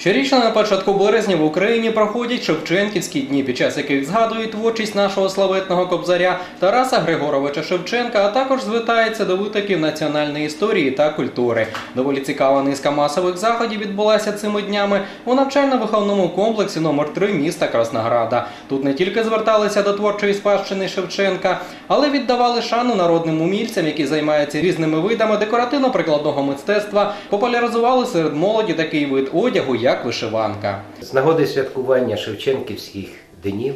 Щорічно на початку березня в Україні проходять Шевченківські дні, під час яких згадують творчість нашого славетного кобзаря Тараса Григоровича Шевченка, а також звертається до витоків національної історії та культури. Доволі цікава низка масових заходів відбулася цими днями у навчально-виховному комплексі номер 3 міста Краснограда. Тут не тільки зверталися до творчої спадщини Шевченка, але віддавали шану народним умільцям, які займаються різними видами декоративно-прикладного мистецтва, популяризували серед молоді такий вид одягу, як вишиванка. З нагоди святкування Шевченківських днів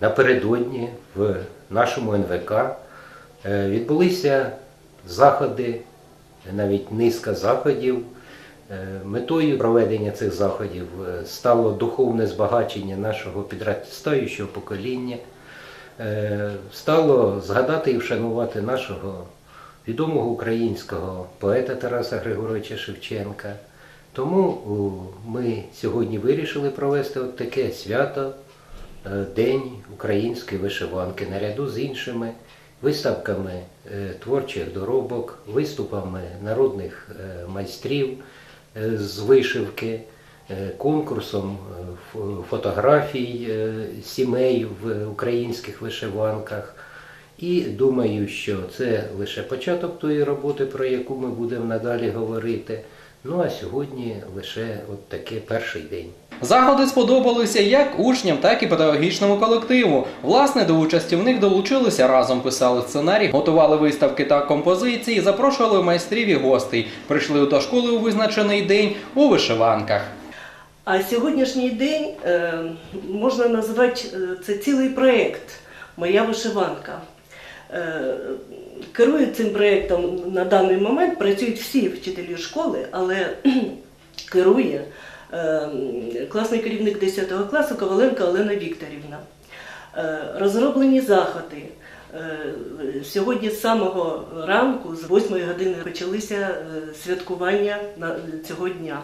напередодні в нашому НВК е, відбулися заходи, навіть низка заходів. Е, Метою проведення цих заходів е, стало духовне збагачення нашого підростаючого покоління, стало згадати і вшанувати нашого відомого українського поета Тараса Григоровича Шевченка. Тому ми сьогодні вирішили провести от таке свято, е, День української вишиванки, наряду з іншими виставками е, творчих доробок, виступами народних е, майстрів з вишивки, конкурсом фотографій сімей в українських вишиванках. І думаю, що це лише початок тої роботи, про яку ми будемо надалі говорити. Ну а сьогодні лише от таке перший день. Заходи сподобалися як учням, так і педагогічному колективу. Власне, до участі в них долучилися разом, писали сценарій, готували виставки та композиції, запрошували майстрів і гостей. Прийшли до школи у визначений день у вишиванках. А сьогоднішній день е, можна назвати е, це цілий проєкт Моя вишиванка. Е, керують цим проєктом на даний момент працюють всі вчителі школи, але керує е, класний керівник 10 класу Коваленко Олена Вікторівна. Е, розроблені заходи. Сьогодні з самого ранку, з 8 години, почалися святкування цього дня.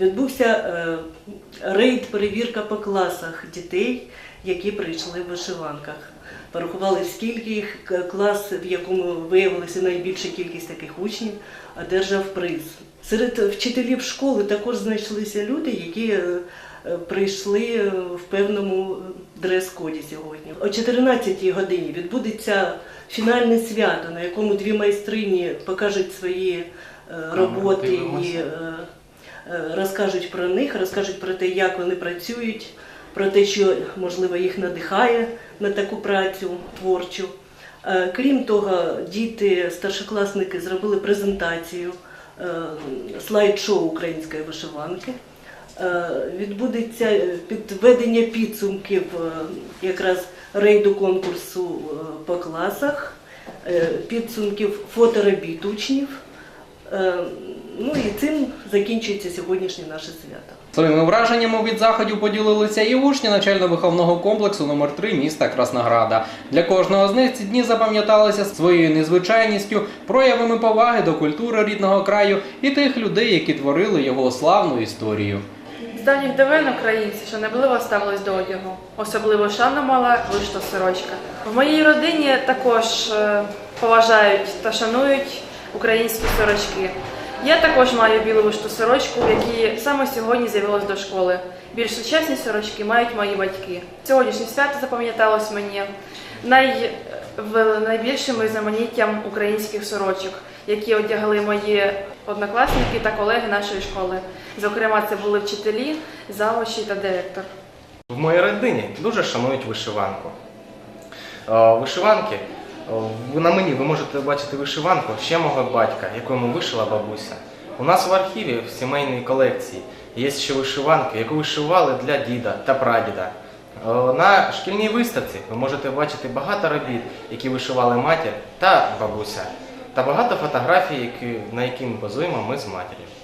Відбувся рейд, перевірка по класах дітей, які прийшли в вишиванках. Порахували, скільки їх клас, в якому виявилася найбільша кількість таких учнів, одержав приз. Серед вчителів школи також знайшлися люди, які е, прийшли в певному дрес-коді сьогодні. О 14-й годині відбудеться фінальне свято, на якому дві майстрині покажуть свої е, роботи і е, розкажуть про них, розкажуть про те, як вони працюють, про те, що можливо їх надихає на таку працю творчу. Е, Крім того, діти, старшокласники зробили презентацію е, слайд-шоу української вишиванки. Е, Відбудеться підведення підсумків якраз рейду конкурсу по класах, підсумків фоторобіт учнів. Ну і цим закінчується сьогоднішнє наше свято. Своїми враженнями від заходів поділилися і учні навчально-виховного комплексу номер 3 міста Краснограда. Для кожного з них ці дні запам'яталися своєю незвичайністю, проявами поваги до культури рідного краю і тих людей, які творили його славну історію. З давніх давен українці шанобливо ставились до одягу. Особливо шану мала вишита сорочка. В моїй родині також е, поважають та шанують українські сорочки. Я також маю білу вишиту сорочку, в якій саме сьогодні з'явилась до школи. Більш сучасні сорочки мають мої батьки. Сьогоднішнє свято запам'яталось мені най... найбільшим різноманіттям українських сорочок, які одягли мої однокласники та колеги нашої школи. Зокрема, це були вчителі, завучі та директор. В моїй родині дуже шанують вишиванку. Е, Вишиванки, ви- на мені ви можете бачити вишиванку ще мого батька, яку йому вишила бабуся. У нас в архіві в сімейній колекції є ще вишиванки, яку вишивали для діда та прадіда. Е, На шкільній виставці ви можете бачити багато робіт, які вишивали матір та бабуся, та багато фотографій, на які ми позуємо ми з матір'ю.